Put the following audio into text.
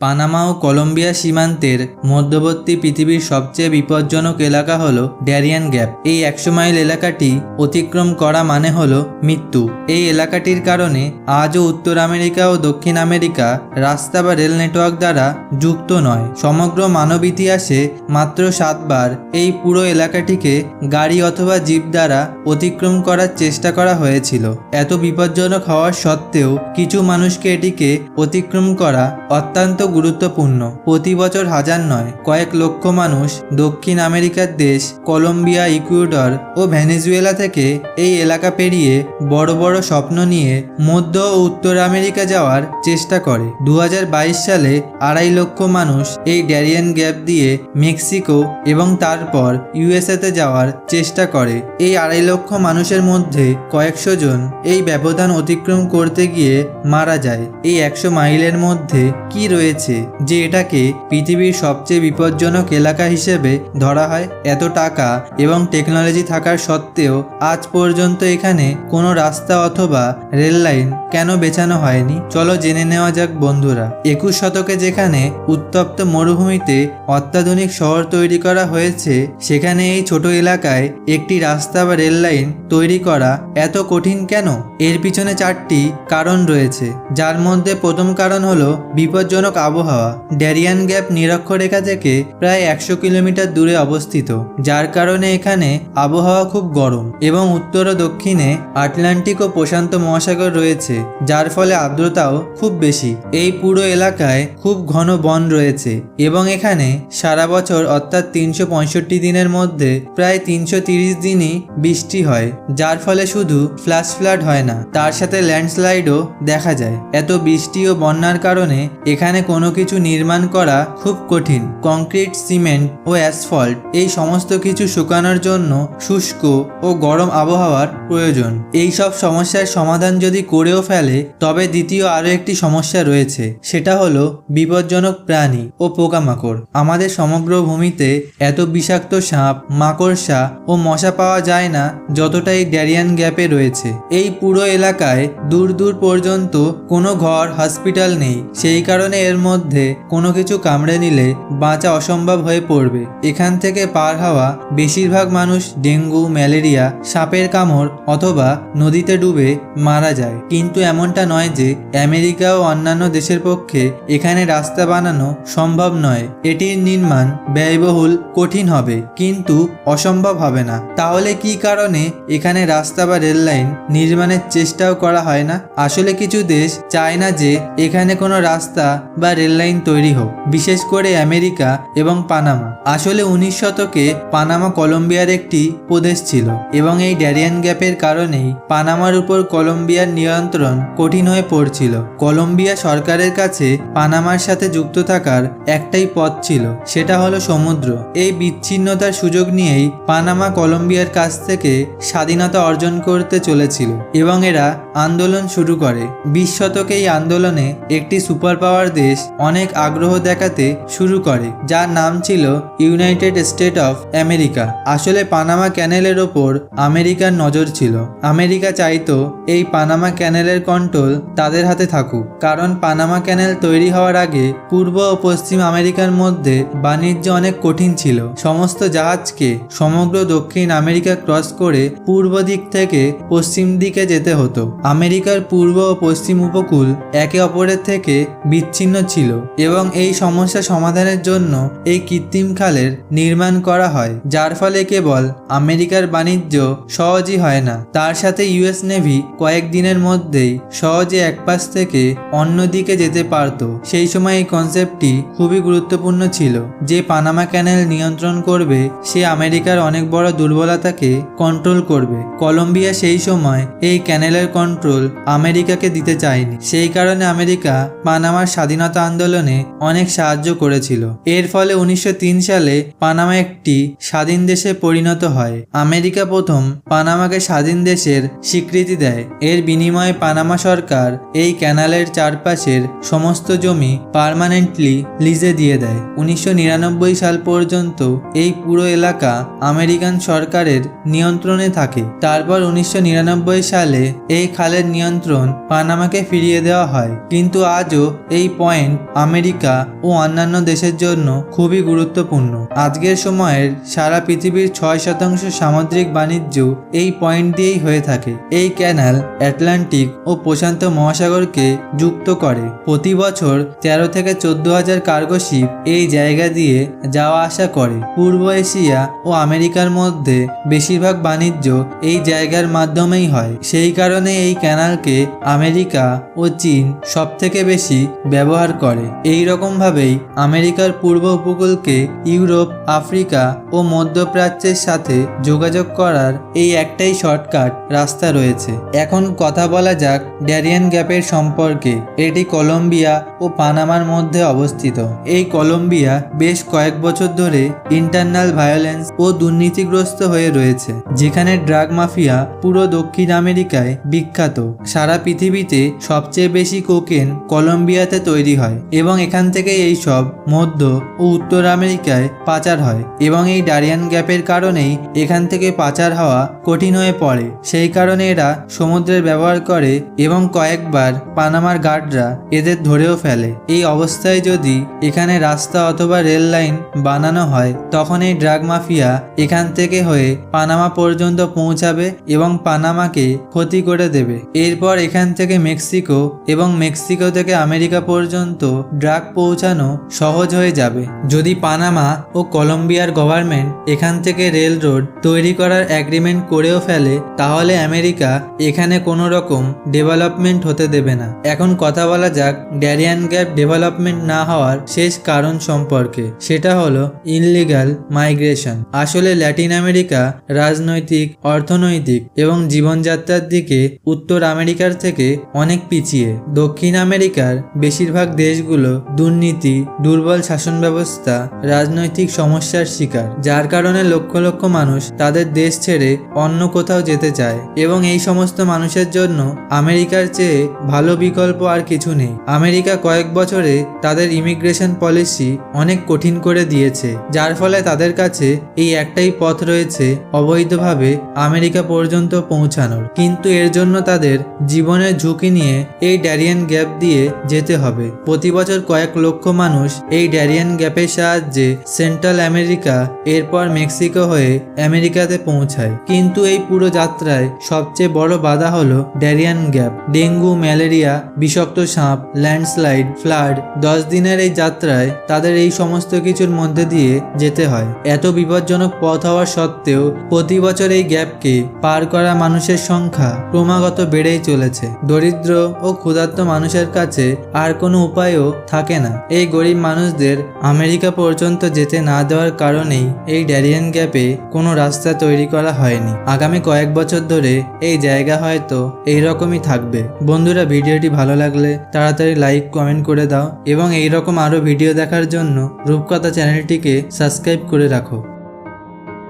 Panama ও Colombia সীমান্তের মধ্যবর্তী পৃথিবীর সবচেয়ে বিপজ্জনক এলাকা হলো ড্যারিয়ান গ্যাপ। এই একশো মাইল এলাকাটি অতিক্রম করা মানে হলো মৃত্যু। এই এলাকাটির কারণে আজও উত্তর আমেরিকা ও দক্ষিণ আমেরিকা রাস্তা বা রেল নেটওয়ার্ক দ্বারা যুক্ত নয়। সমগ্র মানব ইতিহাসে মাত্র সাতবার এই পুরো এলাকাটিকে গাড়ি অথবা জিপ দ্বারা অতিক্রম করার চেষ্টা করা হয়েছিল। এত বিপজ্জনক হওয়ার সত্ত্বেও কিছু মানুষকে এটিকে অতিক্রম করা অত্যন্ত গুরুত্বপূর্ণ। প্রতি বছর হাজার নয়, কয়েক লক্ষ মানুষ দক্ষিণ আমেরিকার দেশ, কলম্বিয়া, ইকুয়েডর ও ভেনেজুয়েলা থেকে এই এলাকা পেরিয়ে বড় বড় স্বপ্ন নিয়ে মধ্য ও উত্তর আমেরিকা যাওয়ার চেষ্টা করে। দু হাজার বাইশ সালে আড়াই লক্ষ মানুষ এই ড্যারিয়ান গ্যাপ দিয়ে মেক্সিকো এবং তারপর ইউএসএতে যাওয়ার চেষ্টা করে। এই আড়াই লক্ষ মানুষের মধ্যে কয়েকশো জন এই ব্যবধান অতিক্রম করতে গিয়ে মারা যায়। এই একশো মাইলের মধ্যে কি রয়েছে যে এটাকে পৃথিবীর সবচেয়ে বিপজ্জনক এলাকা হিসেবে ধরা হয়। এত টাকা এবং টেকনোলজি থাকার সত্ত্বেও আজ পর্যন্ত এখানে কোনো রাস্তা অথবা রেল লাইন কেন বেছানো হয়নি? চলো জেনে নেওয়া যাক বন্ধুরা। একুশ শতকে যেখানে উত্তপ্ত মরুভূমিতে অত্যাধুনিক শহর তৈরি করা হয়েছে, সেখানে এই ছোট এলাকায় একটি রাস্তা বা রেল লাইন তৈরি করা এত কঠিন কেন? এর পিছনে চারটি কারণ রয়েছে। যার মধ্যে প্রথম কারণ হলো বিপজ্জনক আবহাওয়া ড্যারিয়ান গ্যাপ নিরক্ষরেখা থেকে প্রায় একশো কিলোমিটার দূরে অবস্থিত, যার কারণে এখানে আবহাওয়া খুব গরম এবং উত্তর ও দক্ষিণে আটলান্টিক ও প্রশান্ত মহাসাগর রয়েছে, যার ফলে আর্দ্রতাও খুব বেশি। এই পুরো এলাকায় খুব ঘন বন রয়েছে এবং এখানে সারা বছর অর্থাৎ তিনশো পঁয়ষট্টি দিনের মধ্যে প্রায় তিনশো দিনই বৃষ্টি হয়, যার ফলে শুধু ফ্ল্যাশ ফ্লাড হয় না, তার সাথে ল্যান্ডস্লাইডও দেখা যায়। এত বৃষ্টি ও বন্যার কারণে এখানে কোনো কিছু নির্মাণ করা খুব কঠিন। কংক্রিট, সিমেন্ট ও অ্যাসফল্ট এই সমস্ত কিছু শুকানোর জন্য শুষ্ক ও গরম আবহাওয়ার প্রয়োজন। এই সব সমস্যার সমাধান যদি করেও ফেলে, তবে দ্বিতীয় আরও একটি সমস্যা রয়েছে। সেটা হলো বিপজ্জনক প্রাণী ও পোকামাকড়। আমাদের সমগ্র ভূমিতে এত বিষাক্ত সাপ, মাকড়সা ও মশা পাওয়া যায় না যতটা এই ড্যারিয়ান গ্যাপে রয়েছে। এই পুরো এলাকায় দূর দূর পর্যন্ত কোনো ঘর, হসপিটাল নেই। সেই কারণে এর মধ্যে কোনো কিছু কামড়ে নিলে বাঁচা অসম্ভব হয়ে পড়বে। এখান থেকে পার হওয়া বেশিরভাগ মানুষ ডেঙ্গু, ম্যালেরিয়া, সাপের কামড় অথবা নদীতে ডুবে মারা যায়। কিন্তু এমনটা নয় যে আমেরিকা ও অন্যান্য দেশের পক্ষে এখানে রাস্তা বানানো সম্ভব নয়। এটির নির্মাণ ব্যয়বহুল, কঠিন হবে, কিন্তু অসম্ভব হবে না। তাহলে কি কারণে এখানে রাস্তা বা রেল লাইন নির্মাণের চেষ্টাও করা হয় না? আসলে কিছু দেশ চায় না যে এখানে কোনো রাস্তা বা রেল লাইন তৈরি হোক, বিশেষ করে আমেরিকা এবং পানামা। আসলে উনিশ শতকে পানামা কলম্বিয়ার একটি প্রদেশ ছিল এবং এই ড্যারিয়ান গ্যাপের কারণেই পানামার উপর কলম্বিয়ার নিয়ন্ত্রণ কঠিন হয়ে পড়ছিল। কলম্বিয়া সরকারের কাছে পানামার সাথে যুক্ত থাকার একটাই পথ ছিল, সেটা হলো সমুদ্র। এই বিচ্ছিন্নতার সুযোগ নিয়েই পানামা কলম্বিয়ার কাছ থেকে স্বাধীনতা অর্জন করতে চলেছিল এবং এরা আন্দোলন শুরু করে। বিশ শতকে এই আন্দোলনে একটি সুপার পাওয়ার দেশ অনেক আগ্রহ দেখাতে শুরু করে, যার নাম ছিল ইউনাইটেড স্টেট অফ আমেরিকা। আসলে পানামা ক্যানেলের ওপর আমেরিকার নজর ছিল। আমেরিকা চাইতো এই পানামা ক্যানেলের কন্ট্রোল তাদের হাতে থাকুক, কারণ পানামা ক্যানেল তৈরি হওয়ার আগে পূর্ব ও পশ্চিম আমেরিকার মধ্যে বাণিজ্য অনেক কঠিন ছিল। সমস্ত জাহাজকে সমগ্র দক্ষিণ আমেরিকা ক্রস করে পূর্ব দিক থেকে পশ্চিম দিকে যেতে হতো। আমেরিকার পূর্ব ও পশ্চিম উপকূল একে অপরের থেকে বিচ্ছিন্ন ছিল এবং এই সমস্যা সমাধানের জন্য এই কৃত্রিম খালের নির্মাণ করা হয়, যার ফলে কেবল আমেরিকার বাণিজ্য সহজই হয় না। তার সাথে ইউএস নেভি কয়েকদিনের মধ্যেই সহজে এক পাশ থেকে অন্য দিকে যেতে পারত। সেই সময় এই কনসেপ্টটি খুবই গুরুত্বপূর্ণ ছিল, যে পানামা ক্যানেল নিয়ন্ত্রণ করবে, সে আমেরিকার অনেক বড় দুর্বলতাকে কন্ট্রোল করবে। কলম্বিয়া সেই সময় এই ক্যানেলের কন্ট্রোল আমেরিকাকে দিতে চায়নি। সেই কারণে আমেরিকা পানামার স্বাধীনতা আন্দোলনে অনেক সাহায্য করেছিল। এর ফলে উনিশশো তিন সালে পানামা একটি স্বাধীন দেশে পরিণত হয়। আমেরিকা প্রথম পানামাকে স্বাধীন দেশের স্বীকৃতি দেয়। এর বিনিময়ে পানামা সরকার এই ক্যানালের চারপাশের সমস্ত জমি পার্মানেন্টলি লিজে দিয়ে দেয়। উনিশশো নিরানব্বই সাল পর্যন্ত এই পুরো এলাকা আমেরিকান সরকারের নিয়ন্ত্রণে থাকে। তারপর উনিশশো নিরানব্বই সালে এই খালের নিয়ন্ত্রণ পানামাকে ফিরিয়ে দেওয়া হয়। কিন্তু আজও এই পয়েন্ট পয়েন্ট আমেরিকা ও অন্যান্য দেশের জন্য খুবই গুরুত্বপূর্ণ। আজকের সময়ের সারা পৃথিবীর ছয় শতাংশ সামুদ্রিক বাণিজ্য এই পয়েন্ট দিয়েই হয়ে থাকে। এই ক্যানাল অ্যাটলান্টিক ও প্রশান্ত মহাসাগরকে যুক্ত করে। প্রতি বছর তেরো থেকে চোদ্দ হাজার কার্গো শিপ এই জায়গা দিয়ে যাওয়া আসা করে। পূর্ব এশিয়া ও আমেরিকার মধ্যে বেশিরভাগ বাণিজ্য এই জায়গার মাধ্যমেই হয়। সেই কারণে এই ক্যানালকে আমেরিকা ও চীন সব থেকে বেশি ব্যবহার করে। এই রকমভাবেই আমেরিকার পূর্ব উপকূলকে ইউরোপ, আফ্রিকা ও মধ্যপ্রাচ্যের সাথে যোগাযোগ করার এই একটাই শর্টকাট রাস্তা রয়েছে। এখন কথা বলা যাক ড্যারিয়ান গ্যাপের সম্পর্কে। এটি কলম্বিয়া ও পানামার মধ্যে অবস্থিত। এই কলম্বিয়া বেশ কয়েক বছর ধরে ইন্টারনাল ভায়োলেন্স ও দুর্নীতিগ্রস্ত হয়ে রয়েছে, যেখানে ড্রাগ মাফিয়া পুরো দক্ষিণ আমেরিকায় বিখ্যাত। সারা পৃথিবীতে সবচেয়ে বেশি কোকেন কলম্বিয়াতে তৈরি হয়। এবং এখান থেকে এই সব মধ্য ও উত্তর আমেরিকায় পাচার হয় এবং এই ডারিয়ান গ্যাপের কারণেই এখান থেকে পাচার হওয়া কঠিন হয়ে পড়ে। সেই কারণে এরা সমুদ্রের ব্যবহার করে এবং কয়েকবার পানামার গার্ডরা এদের ধরেও ফেলে। এই অবস্থায় যদি এখানে রাস্তা অথবা রেল লাইন বানানো হয়, তখন এই ড্রাগ মাফিয়া এখান থেকে হয়ে পানামা পর্যন্ত পৌঁছাবে এবং পানামাকে ক্ষতি করে দেবে। এরপর এখান থেকে মেক্সিকো এবং মেক্সিকো থেকে আমেরিকা পর্যন্ত ড্রাগ পৌঁছানো সহজ হয়ে যাবে। যদি পানামা ও কলম্বিয়ার গভর্নমেন্ট এখান থেকে রেল রোড তৈরি করার অ্যাগ্রিমেন্ট করেও ফেলে, তাহলে আমেরিকা এখানে কোনো রকম ডেভেলপমেন্ট হতে দেবে না। এখন কথা বলা যাক ড্যারিয়ান গ্যাপ ডেভেলপমেন্ট না হওয়ার শেষ কারণ সম্পর্কে। সেটা হলো ইনলিগাল মাইগ্রেশন আসলে ল্যাটিন আমেরিকা রাজনৈতিক, অর্থনৈতিক এবং জীবনযাত্রার দিকে উত্তর আমেরিকার থেকে অনেক পিছিয়ে। দক্ষিণ আমেরিকার বেশিরভাগ দেশগুলো দুর্নীতি, দুর্বল শাসন ব্যবস্থা, রাজনৈতিক সমস্যার শিকার, যার কারণে লক্ষ লক্ষ মানুষ তাদের দেশ ছেড়ে অন্য কোথাও যেতে চায়। এবং এই সমস্ত মানুষের জন্য আমেরিকার চেয়ে ভালো বিকল্প আর কিছু নেই। আমেরিকা কয়েক বছরে তাদের ইমিগ্রেশন পলিসি অনেক কঠিন করে দিয়েছে, যার ফলে তাদের কাছে এই একটাই পথ রয়েছে অবৈধভাবে আমেরিকা পর্যন্ত পৌঁছানোর। কিন্তু এর জন্য তাদের জীবনের ঝুঁকি নিয়ে এই ড্যারিয়ান গ্যাপ দিয়ে যেতে হবে। প্রতি বছর কয়েক লক্ষ মানুষ এই ড্যারিয়ান গ্যাপের সাহায্যে সেন্ট্রাল আমেরিকা, এরপর মেক্সিকো হয়ে আমেরিকাতে পৌঁছায়। কিন্তু এই পুরো যাত্রায় সবচেয়ে বড় বাধা হলো ড্যারিয়ান গ্যাপ। ডেঙ্গু, ম্যালেরিয়া, বিষাক্ত সাপ, ল্যান্ডস্লাইড, ফ্লাড, দশ দিনের এই যাত্রায় তাদের এই সমস্ত কিছুর মধ্যে দিয়ে যেতে হয়। এত বিপজ্জনক পথ হওয়া সত্ত্বেও প্রতি বছর এই গ্যাপকে পার করা মানুষের সংখ্যা ক্রমাগত বেড়েই চলেছে। দরিদ্র ও ক্ষুধার্ত মানুষের কাছে আর কোনো উপায়ও থাকে না। এই গরিব মানুষদের আমেরিকা পর্যন্ত যেতে না দেওয়ার কারণেই এই ড্যারিয়ান গ্যাপে কোনো রাস্তা তৈরি করা হয়নি। আগামী কয়েক বছর ধরে এই জায়গা হয়তো এইরকমই থাকবে। বন্ধুরা, ভিডিওটি ভালো লাগলে তাড়াতাড়ি লাইক, কমেন্ট করে দাও এবং এই রকম আরও ভিডিও দেখার জন্য রূপকথা চ্যানেলটিকে সাবস্ক্রাইব করে রাখো।